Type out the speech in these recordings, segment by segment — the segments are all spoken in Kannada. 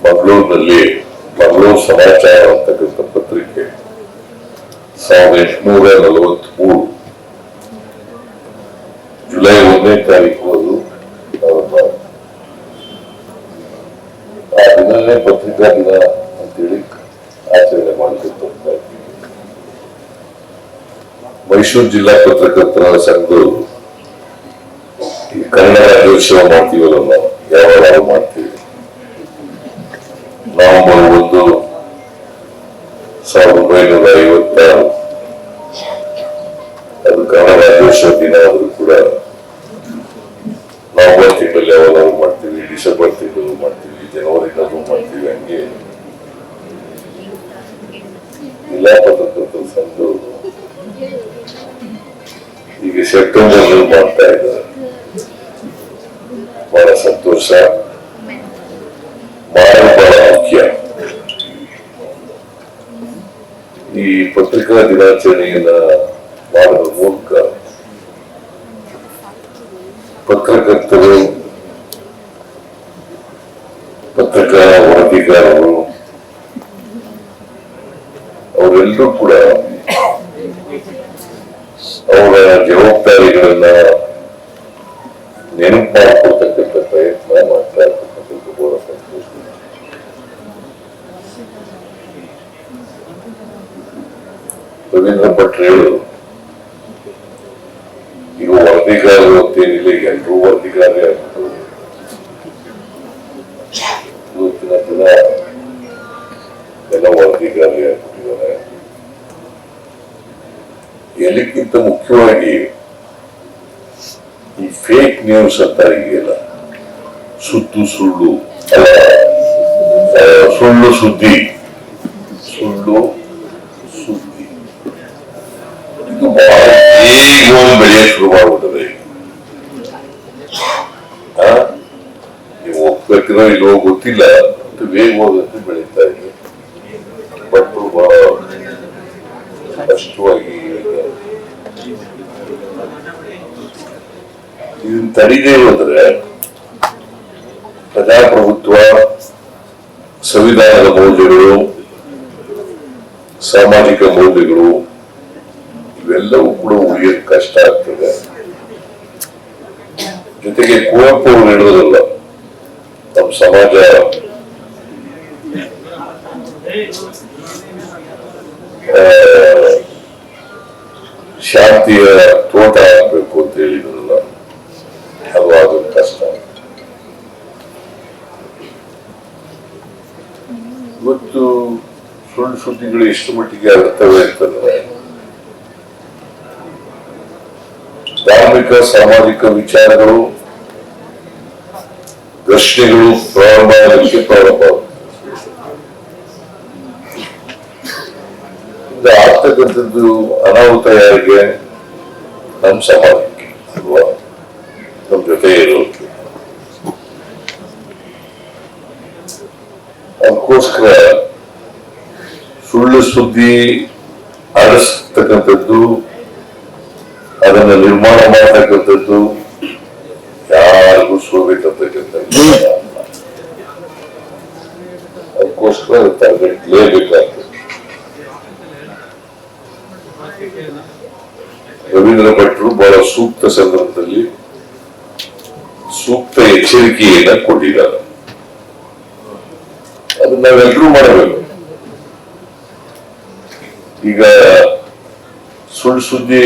ಮಂಗಳೂರಿನಲ್ಲಿ ಮಂಗಳೂರು ಸಮಾಚಾರ ಅಂತಕ್ಕಂಥ ಪತ್ರಿಕೆ ಸಾವಿರದ ಎಂಟುನೂರ ನಲವತ್ಮೂರು ಜುಲೈ ಒಂದನೇ ತಾರೀಕು ಅದು. ಆ ದಿನನೇ ಪತ್ರಿಕಾ ದಿನ ಅಂತೇಳಿ ಆಚರಣೆ ಮಾಡಿಕೊಳ್ತಾ ಮೈಸೂರು ಜಿಲ್ಲಾ ಪತ್ರಕರ್ತರ ಸಂಘದವರು ಈ ಕನ್ನಡ ರಾಜ್ಯೋತ್ಸವ ಮಾಡ್ತೀವಲ್ಲ ನಾವು ಯಾವಾಗ ಮಾಡ್ತೀವಿ. ನವೆಂಬರ್ ಒಂದು ಸಾವಿರದ ಒಂಬೈನೂರ ಐವತ್ತ ಅದು ಗಣರಾಜ್ಯೋತ್ಸವ ರಾಜ್ಯೋತ್ಸವ ದಿನ ಆದರೂ ಕೂಡ ನವೆಂಬರ್ ತಿಂಗಳಲ್ಲಿ ಯಾವಾಗಾದ್ರು ಮಾಡ್ತೀವಿ ಡಿಸೆಂಬರ್ ತಿಂಗಳು ಮಾಡ್ತೀವಿ ಜನವರಿನಾದ್ರೂ ಮಾಡ್ತೀವಿ ಹಂಗೆ ಜಿಲ್ಲಾ ಪತ್ರಕರ್ತರ ಸಂಘದವರು ಈಗ ಸೆಪ್ಟೆಂಬರ್ ಮಾಡ್ತಾ ಇದ್ದಾರೆ ಬಹಳ ಸಂತೋಷ ಮಾಡೋದು ಬಹಳ ಮುಖ್ಯ ಈ ಪತ್ರಿಕಾ ದಿನಾಚರಣೆಯನ್ನ ಮಾಡುವ ಮೂಲಕ ಪತ್ರಕರ್ತರು ಪತ್ರಿಕಾ ವರದಿಗಾರರು ಅವರೆಲ್ಲರೂ ಕೂಡ ಅವರ ಜವಾಬ್ದಾರಿಗಳನ್ನ ನೆನಪು ಮಾಡಿಕೊಳ್ತಕ್ಕಂಥ ಪ್ರಯತ್ನ ಮಾಡ್ತಾ ಇರ್ತಕ್ಕಂಥದ್ದು ಬಹಳ ಸಂತೋಷ ರವೀಂದ್ರ ಭಟ್ರು ಹೇಳು ಈಗ ಅಂತೇನಿಲ್ಲ ಈಗ ವರದಿಗಾರರೇ ಆಗ್ಬಿಟ್ಟು ಇವತ್ತಿನ ದಿನ ಎಲ್ಲ ವರದಿಗಾರರೇ ಆಗ್ಬಿಟ್ಟಿದ್ದಾರೆ. ಎಲ್ಲಕ್ಕಿಂತ ಮುಖ್ಯವಾಗಿ ಈ ಫೇಕ್ ನ್ಯೂಸ್ ಅಂತ ಇದೆಯಲ್ಲ ಸುತ್ತು ಸುಳ್ಳು. ಸುಳ್ಳು ಸುದ್ದಿ. ಸುಳ್ಳು ಸುದ್ದಿ. ಇದು ವೇಗವಾಗಿ ಬೆಳೆಯಕ್ಕೆ ಶುರು ಮಾಡ್ಬಿಟ್ಟದೆ ಆ? ನೀವು ಇಲ್ಲೋ ಗೊತ್ತಿಲ್ಲ ವೇಗವಾಗಿ ಬೆಳೀತಾ ಇದೆ ಬಟ್ ಬಹಳ ಸ್ಪಷ್ಟವಾಗಿ. ಇದನ್ನ ತಡಿದೇ ಹೋದ್ರೆ ಪ್ರಜಾಪ್ರಭುತ್ವ, ಸಂವಿಧಾನದ ಮೌಲ್ಯಗಳು, ಸಾಮಾಜಿಕ ಮೌಲ್ಯಗಳು, ಇವೆಲ್ಲವೂ ಕೂಡ ಉಳಿಯೋದು ಕಷ್ಟ ಆಗ್ತದೆ ಜೊತೆಗೆ ಕುವೆಂಪು ಅವರು ಹೇಳೋದಲ್ಲ ಸಮಾಜ. ಶಾಂತಿಯ ತೋಟ ಆಗಬೇಕು ಅಂತ ಹೇಳಿದ್ರಲ್ಲ ಅದು ಅದು ಕಷ್ಟ. ಇವತ್ತು ಸುಳ್ಳು ಸುದ್ದಿಗಳು ಎಷ್ಟು ಮಟ್ಟಿಗೆ ಆಗುತ್ತವೆ ಅಂತಂದ್ರೆ ಧಾರ್ಮಿಕ, ಸಾಮಾಜಿಕ ವಿಚಾರಗಳು ಘರ್ಷಣೆಗಳು ಪ್ರಾರಂಭ ಆಗಲಿಕ್ಕೆ ಪ್ರಾರಂಭ ಆಗ್ತಕ್ಕಂಥದ್ದು ಅನಾಹುತ ಯಾರಿಗೆ? ನಮ್ಮ ಸಮಾಜಕ್ಕೆ ಅಲ್ವಾ? ನಮ್ಮ ಜೊತೆ ಇರೋಕೆ. ಅದಕ್ಕೋಸ್ಕರ ಸುಳ್ಳು ಸುದ್ದಿ ಹರಡಿಸ್ತಕ್ಕಂಥದ್ದು ಅದನ್ನ ನಿರ್ಮಾಣ ಮಾಡತಕ್ಕಂಥದ್ದು ಅದಕ್ಕೋಸ್ಕರ ತರಬೇಕಲೇಬೇಕಾಗ್ತದೆ ರವೀಂದ್ರ ಭಟ್ರು ಬಹಳ ಸೂಕ್ತ ಸಂದರ್ಭದಲ್ಲಿ ಸೂಕ್ತ ಎಚ್ಚರಿಕೆಯನ್ನ ಕೊಟ್ಟಿದ್ದಾರೆ. ಅದನ್ನ ನಾವೆಲ್ಲರೂ ಮಾಡಬೇಕು. ಈಗ ಸುಳ್ಳು ಸುದ್ದಿ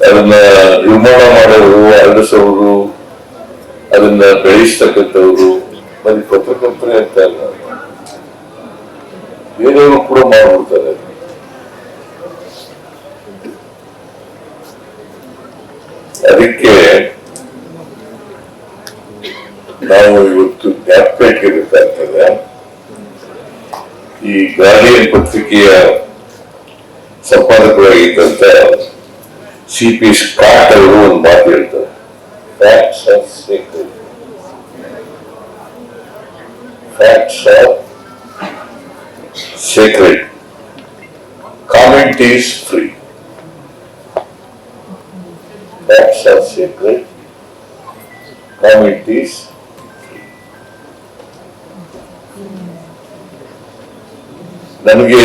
ಅದನ್ನ ನಿರ್ಮಾಣ ಮಾಡೋರು ಅಳಿಸೋರು ಅದನ್ನ ಬೆಳೆಸ್ತಕ್ಕಂಥವ್ರು ಬರೀ ಪತ್ರಕರ್ತರೇ ಅಂತ ಅಲ್ಲ. ಬೇರೆಯವರು ಕೂಡ ಮಾಡ್ಬಿಡ್ತಾರೆ. ಅದಕ್ಕೆ ನಾವು ಇವತ್ತು ಜ್ಞಾಪಕ ಇಟ್ಕೋಬೇಕಾಗ್ತದೆ ಈ ಗಾರ್ಡಿಯನ್ ಪತ್ರಿಕೆಯ ಸಂಪಾದಕರಾಗಿದ್ದಂತ ಸಿ ಪಿ ಸ್ಕಾಟ್ ಅವರು ಒಂದು ಮಾತು ಹೇಳ್ತಾರೆ. Facts are secret facts are secret Comment is free. Facts are sacred. comment is ನಮಗೆ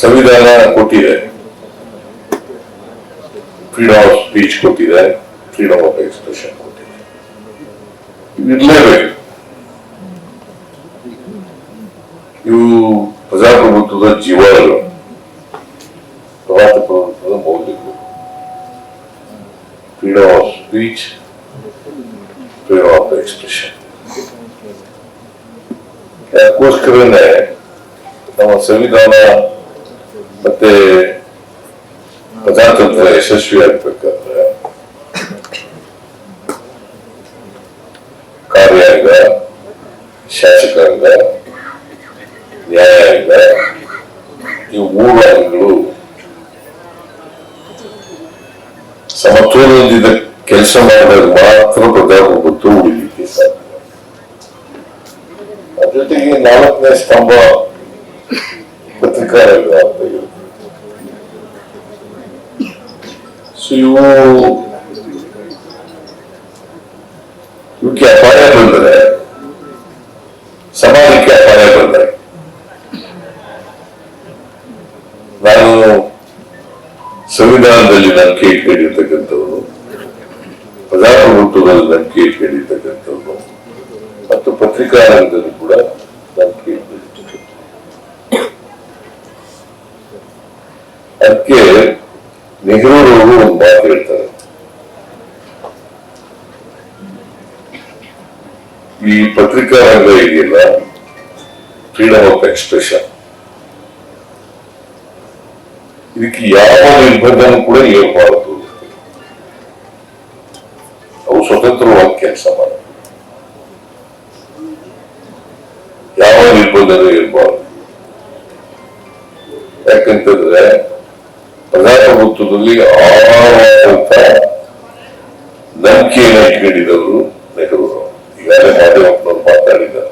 ಸಂವಿಧಾನ ಕೊಟ್ಟಿದೆ. ಫ್ರೀಡಮ್ ಆಫ್ ಸ್ಪೀಚ್ ಕೊಟ್ಟಿದೆ ಫ್ರೀಡಮ್ ಆಫ್ ಎಕ್ಸ್ಪ್ರೆಷನ್ ಕೊಟ್ಟಿದೆ ಇರ್ಲೇಬೇಕು ಇವು ಪ್ರಜಾಪ್ರಭುತ್ವದ ಜೀವಗಳು ಪ್ರಜಾಪ್ರಭುತ್ವದ ಮೌಲ್ಯಗಳು freedom of speech freedom of expression ಅದಕ್ಕೋಸ್ಕರನೇ ನಮ್ಮ ಸಂವಿಧಾನ ಮತ್ತೆ ಪ್ರಜಾತಂತ್ರ ಯಶಸ್ವಿ ಆಗ್ಬೇಕಾದ್ರೆ ಕಾರ್ಯಾಂಗ ಶಾಸಕಾಂಗ ನ್ಯಾಯಾಂಗ ಈ ಮೂರು ಅಂಗಗಳು ಸಮತೋಲನದಿಂದ ಕೆಲಸ ಮಾಡಿದಾಗ ಮಾತ್ರ ಪ್ರಜಾಪ್ರಭುತ್ವ ಉಳಿಲಿಕ್ಕೆ ಸಾಧ್ಯ ಜೊತೆಗೆ ನಾಲ್ಕನೇ ಸ್ತಂಭ ಪತ್ರಿಕಾರಂಗ ಅಂತ ಹೇಳ್ತೀವಿ ಸೊ ಇವು ಇವಕ್ಕೆ ಅಪಾಯ ಬಂದರೆ ಸಮಾಜಕ್ಕೆ ಅಪಾಯ ಬಂದರೆ ನಾನು ಸಂವಿಧಾನದಲ್ಲಿ ನಂಬಿಕೆ ಇಟ್ಕೊಂಡಿರ್ತಕ್ಕಂಥವ್ರು ಪ್ರಜಾಪ್ರಭುತ್ವದಲ್ಲಿ ನಂಬಿಕೆ ಇಟ್ಕೊಂಡಿರ್ತಕ್ಕಂಥವ್ರು ಮತ್ತು ಪತ್ರಿಕಾ ರಂಗದಲ್ಲಿ ಕೂಡ ನಂಬಿಕೆ ಇಟ್ಕೊಂಡಿರ್ತಕ್ಕಂಥವ್ರು ಅದಕ್ಕೆ ನೆಹರೂರವರು ಒಂದು ಮಾತು ಹೇಳ್ತಾರೆ. ಈ ಪತ್ರಿಕಾ ರಂಗ ಇದೆಯಲ್ಲ ಫ್ರೀಡಮ್ ಆಫ್ ಎಕ್ಸ್ಪ್ರೆಷನ್ ಇದಕ್ಕೆ ಯಾವ ನಿರ್ಬಂಧನೂ ಕೂಡ ಇರಬಾರದು. ಅವು ಸ್ವತಂತ್ರವಾಗಿ ಕೆಲಸ ಮಾಡ ಯಾವ ನಿರ್ಬಂಧನೂ ಇರಬಾರದು. ಯಾಕಂತಂದ್ರೆ ಪ್ರಜಾಪ್ರಭುತ್ವದಲ್ಲಿ ಆಳವಾದಂತ ನಂಬಿಕೆಯನ್ನು ಇಟ್ಕೊಂಡಿದ್ದವರು ನೆಹರು ಈಗಾಗಲೇ ಮಾಧ್ಯಮದವರು ಮಾತಾಡಿದ್ದಾರೆ.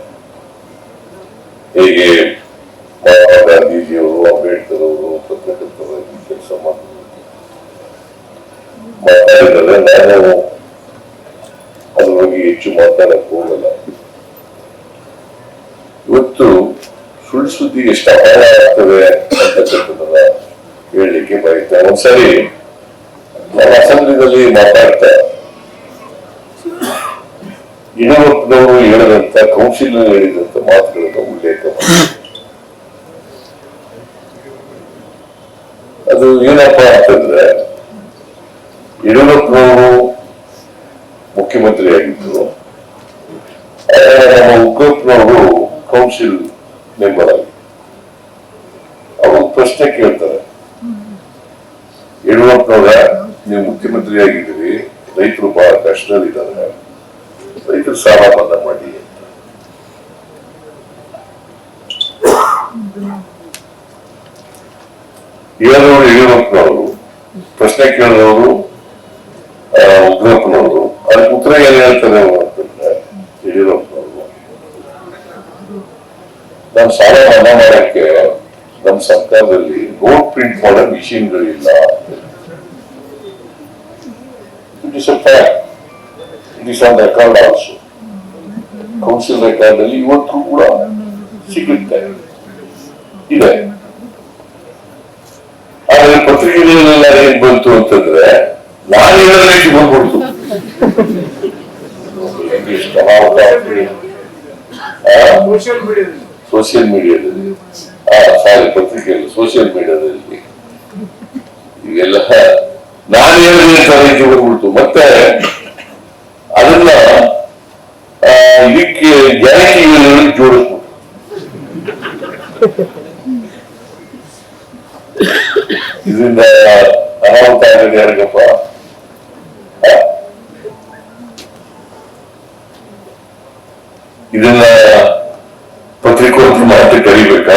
ಹೇಗೆ ಮಹಾತ್ಮ ಗಾಂಧೀಜಿಯವರು, ಅಂಬೇಡ್ಕರ್ ಅವರು ಪತ್ರಕರ್ತರಾಗಿ ಕೆಲಸ ಮಾಡಿದ್ರು ಮಾತಾಡಿದರೆ ನಾನು ಅದ್ರ ಬಗ್ಗೆ ಹೆಚ್ಚು ಮಾತಾಡಕ್ಕೆ ಹೋಗಲ್ಲ. ಇವತ್ತು ಸುಳ್ಳು ಸುದ್ದಿ ಎಷ್ಟು ಅಪಾಯ ಆಗ್ತದೆ ಅಂತಕ್ಕಂಥದ್ದನ್ನ ಹೇಳಲಿಕ್ಕೆ ಬಯಸ್ತಾರೆ. ಒಂದ್ಸರಿ ಅಸೆಂಬ್ಲಿನಲ್ಲಿ ಮಾತಾಡ್ತಾ ಯಡಿಯೂರಪ್ಪನವರು ಹೇಳಿದಂತ ಕೌನ್ಸಿಲ್ ಹೇಳಿದಂತ ಮಾತುಗಳನ್ನು ಉಲ್ಲೇಖ ಅದು ಏನಪ್ಪಾ ಅಂತಂದ್ರೆ ಯಡಿಯೂರಪ್ಪನವರು ಮುಖ್ಯಮಂತ್ರಿ ಆಗಿದ್ರು. ಆಗ ನಮ್ಮ ಉಗ್ರಪ್ಪನವರು ಕೌನ್ಸಿಲ್ ಮೆಂಬರ್ ಆಗಿ. ಅವರು ಪ್ರಶ್ನೆ ಕೇಳ್ತಾರೆ ಯಡಿಯೂರಪ್ಪನವರ ನೀವು ಮುಖ್ಯಮಂತ್ರಿ ಆಗಿದ್ದೀರಿ ರೈತರು ಬಹಳ ಕಷ್ಟದಲ್ಲಿದ್ದಾರೆ. ರೈತರು ಸಾಲ ಮನ್ನಾ ಮಾಡಿ ಅಂತ. ಹೇಳಿದವರು ಯಡಿಯೂರಪ್ಪನವರು ಪ್ರಶ್ನೆ ಕೇಳಿದವರು ಉಗ್ರಪ್ಪನವರು. ಅದಕ್ಕೆ ಉತ್ತರ ಏನ್ ಹೇಳ್ತಾರೆ ಯಡಿಯೂರಪ್ಪನವರು. ನಾನು ಸಾಲ ಮನ್ನಾ ಮಾಡಕ್ಕೆ ನಮ್ಮ ಸರ್ಕಾರದಲ್ಲಿ ನೋಟ್ ಪ್ರಿಂಟ್ ಮಾಡೋ ಮಿಷಿನ್ಗಳಿಲ್ಲ it a fact it is on record also council record ಅಲ್ಲಿ ಇವತ್ತು ಕೂಡ ಸಿಗುತ್ತೆ ಇದೆ ಆದ್ರೆ ಪತ್ರಿಕೆಗಳೆಲ್ಲ ಏನ್ ಬಂತು ಅಂತಂದ್ರೆ ನಾನು ಹೇಳೋದಕ್ಕೆ ಬಂದ್ಬಿಡ್ತು ಸೋಷಿಯಲ್ ಮೀಡಿಯಾದಲ್ಲಿ ಸಾರಿ ಪತ್ರಿಕೆಯಲ್ಲಿ ಸೋಷಿಯಲ್ ಮೀಡಿಯಾದಲ್ಲಿ ಇವೆಲ್ಲ ನಾನು ಹೇಳಿದ್ರೆ ರೀತಿ ಹೋಗ್ಬಿಡ್ತು. ಮತ್ತೆ ಅದನ್ನ ಇದಕ್ಕೆ ಜಾನಕಿಯಲ್ಲಿ ಜೋಡಿಸ್ಬಿಟ್ಟು ಇದರಿಂದ ಅನಾಹುತ ಆಗಿದೆ ಯಾರಿಗಪ್ಪ? ಇದನ್ನ ಪತ್ರಿಕೋದ್ಯಮ ಅಂತ ಕರಿಬೇಕಾ?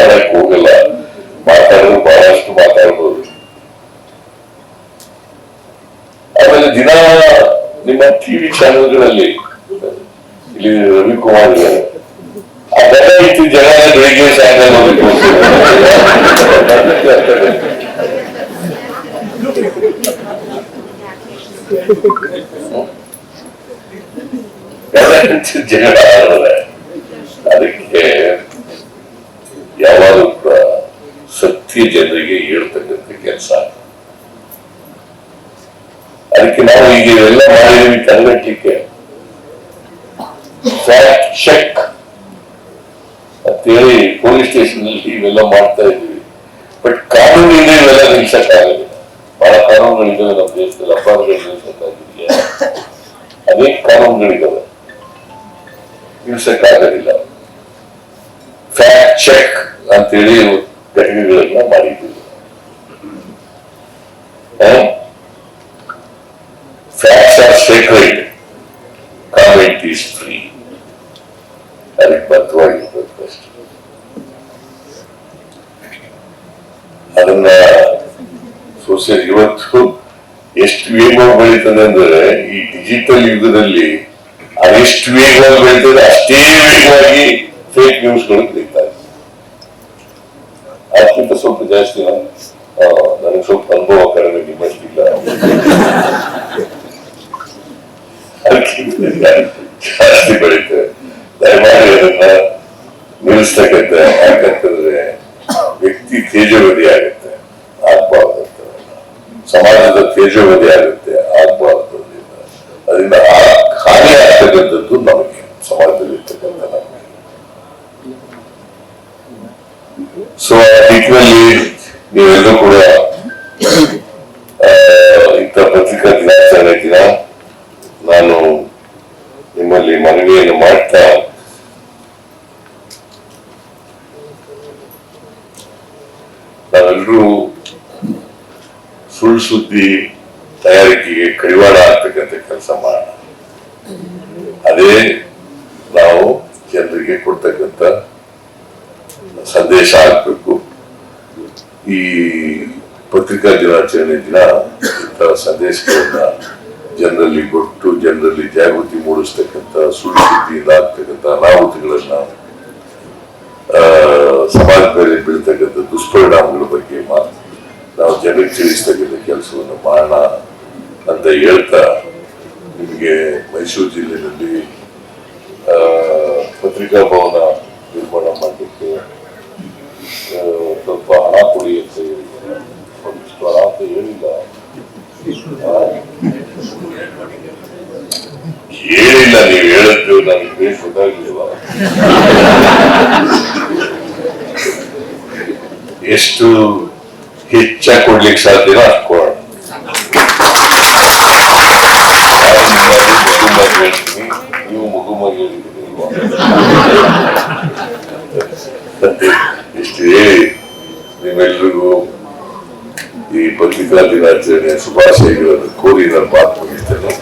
ಮಾತಾಡಕ್ ಹೋಗಲ್ಲ. ಮಾತಾಡೋದು ಬಹಳಷ್ಟು ಮಾತಾಡ್ಬೋದು. ಆಮೇಲೆ ದಿನ ನಿಮ್ಮ ಟಿವಿ ಚಾನೆಲ್ಗಳಲ್ಲಿ, ಇಲ್ಲಿ ರವಿಕುಮಾರ್ ಅದೆಲ್ಲ ಇತ್ತು ಜನ ಬೆಳಿಗ್ಗೆ ಸಾಯಂಕಾಲ ಜಗಳ ಅದಕ್ಕೆ ಯಾವಾಗಲೂ ಕೂಡ ಸತ್ಯ ಜನರಿಗೆ ಹೇಳ್ತಕ್ಕಂಥ ಕೆಲಸ. ಅದಕ್ಕೆ ನಾವು ಈಗ ಇವೆಲ್ಲ ಮಾಡಿದೀವಿ ಕನ್ನಡಕ್ಕೆ ಫ್ಯಾಕ್ಟ್ ಚೆಕ್ ಅಂತೇಳಿ ಪೊಲೀಸ್ ಸ್ಟೇಷನ್ ಅಲ್ಲಿ ಇವೆಲ್ಲ ಮಾಡ್ತಾ ಇದೀವಿ ಬಟ್ ಕಾನೂನಿಂದ ಇವೆಲ್ಲ ನಿಲ್ಸಕ್ಕಾಗಲ್ಲ. ಬಹಳ ಕಾನೂನುಗಳಿದ್ದಾವೆ ನಮ್ಮ ದೇಶದಲ್ಲಿ ಅಪರಾಧಗಳು ನಿಲ್ಸಕ್ಕಾಗಿದೆಯಾ ಅನೇಕ ಕಾನೂನುಗಳಿದ್ದಾವೆ ನಿಲ್ಸಕ್ಕಾಗೋದಿಲ್ಲ. ಫ್ಯಾಕ್ಟ್ ಚೆಕ್ ಅಂತೇಳಿ ಘಟನೆಗಳನ್ನ ಮಾಡಿದ್ದೀವಿ facts are sacred comment is free ಅದಕ್ಕೆ ಬದ್ಧವಾಗಿರ್ಬೇಕು ಅಷ್ಟೇ ಅದನ್ನ ಸೋಷಿಯಲ್ ಇವತ್ತು ಎಷ್ಟು ವೇಗವಾಗಿ ಬೆಳೀತದೆ ಅಂದ್ರೆ ಈ ಡಿಜಿಟಲ್ ಯುಗದಲ್ಲಿ ಅದೆಷ್ಟು ವೇಗವಾಗಿ ಬೆಳೀತದೆ ಅಷ್ಟೇ ವೇಗವಾಗಿ ಫೇಕ್ ನ್ಯೂಸ್ಗಳು ಬೆಳೀತಾ ಇದೆ ಅದಕ್ಕಿಂತ ಸ್ವಲ್ಪ ಜಾಸ್ತಿ ನಾನು ನನಗೆ ಸ್ವಲ್ಪ ಅನುಭವ ಕಡಿಮೆ ನಿಮ್ಮಷ್ಟಿಲ್ಲ ಅದಕ್ಕಿಂತ ಜಾಸ್ತಿ ಬೆಳೀತದೆ ದಯಮಾಡಿ ಅದನ್ನ ನಿಲ್ಲಿಸ್ತಕ್ಕಂಥ ಯಾಕಂತಂದ್ರೆ ವ್ಯಕ್ತಿ ತೇಜವಧಿ ಆಗುತ್ತೆ ಆಗ್ಬಾರ್ದು ಸಮಾಜದ ತೇಜವಧಿ ಆಗುತ್ತೆ ಆಗ್ಬಾರ್ದು ಅದರಿಂದ ಹಾನಿ ಆಗ್ತಕ್ಕಂಥದ್ದು ನಮಗೆ ಸಮಾಜದಲ್ಲಿ ಇರ್ತಕ್ಕಂಥ ನಮಗೆ ಸೊ ಆ ನಿಟ್ಟಿನಲ್ಲಿ ನೀವೆಲ್ಲರೂ ಕೂಡ ಇಂಥ ಪತ್ರಿಕಾ ದಿನಾಚರಣೆ ದಿನ ನಾನು ನಿಮ್ಮಲ್ಲಿ ಮನವಿಯನ್ನು ಮಾಡ್ತಾ ನಾವೆಲ್ಲರೂ ಸುಳ್ಳು ಸುದ್ದಿ ತಯಾರಿಕೆಗೆ ಕಡಿವಾಣ ಆಗ್ತಕ್ಕಂಥ ಕೆಲಸ ಮಾಡೋಣ. ಅದೇ ನಾವು ಜನರಿಗೆ ಕೊಡ್ತಕ್ಕಂಥ ಸಂದೇಶ ಆಗ್ಬೇಕು ಈ ಪತ್ರಿಕಾ ದಿನಾಚರಣೆ ದಿನ ಇಂಥ ಸಂದೇಶಗಳನ್ನ ಜನರಲ್ಲಿ ಕೊಟ್ಟು ಜನರಲ್ಲಿ ಜಾಗೃತಿ ಮೂಡಿಸ್ತಕ್ಕಂಥ ಸುಳ್ಳು ಸುದ್ದಿಯಿಂದ ಆಗ್ತಕ್ಕಂಥ ಅನಾಹುತಗಳನ್ನ ಆ, ಸಮಾಜದ ಮೇಲೆ ಬೀಳ್ತಕ್ಕಂಥ ದುಷ್ಪರಿಣಾಮಗಳ ಬಗ್ಗೆ ನಾವು ಜನರಿಗೆ ತಿಳಿಸ್ತಕ್ಕಂಥ ಕೆಲಸವನ್ನು ಮಾಡೋಣ ಅಂತ ಹೇಳ್ತಾ ನಿಮಗೆ ಮೈಸೂರು ಜಿಲ್ಲೆಯಲ್ಲಿ ಪತ್ರಿಕಾ ಭವನ ನಿರ್ಮಾಣ ಮಾಡಲಿಕ್ಕೆ ಆ, ಸ್ವಲ್ಪ ಹಣ ಕೊಡಿ ಅಂತ ಹೇಳಿದ್ದಾರೆ ಒಂದಿಷ್ಟು ಹಣ ಅಂತ ಹೇಳಿಲ್ಲ ನೀವು ಹೇಳಿದ್ರು ನನಗೆ ಗೊತ್ತಾಗ್ಲಿಲ್ವಾ ಎಷ್ಟು ಹೆಚ್ಚಾಗಿ ಕೊಡ್ಲಿಕ್ಕೆ ಸಾಧ್ಯನೋ ಅಷ್ಟು ಈ ಪತ್ರಿಕಾ ದಿನಾಚರಣೆಯ ಶುಭಾಶಯಗಳನ್ನು ಕೋರಿ ನಾನು ಮಾತು ಮುಗಿಸ್ತೇನೆ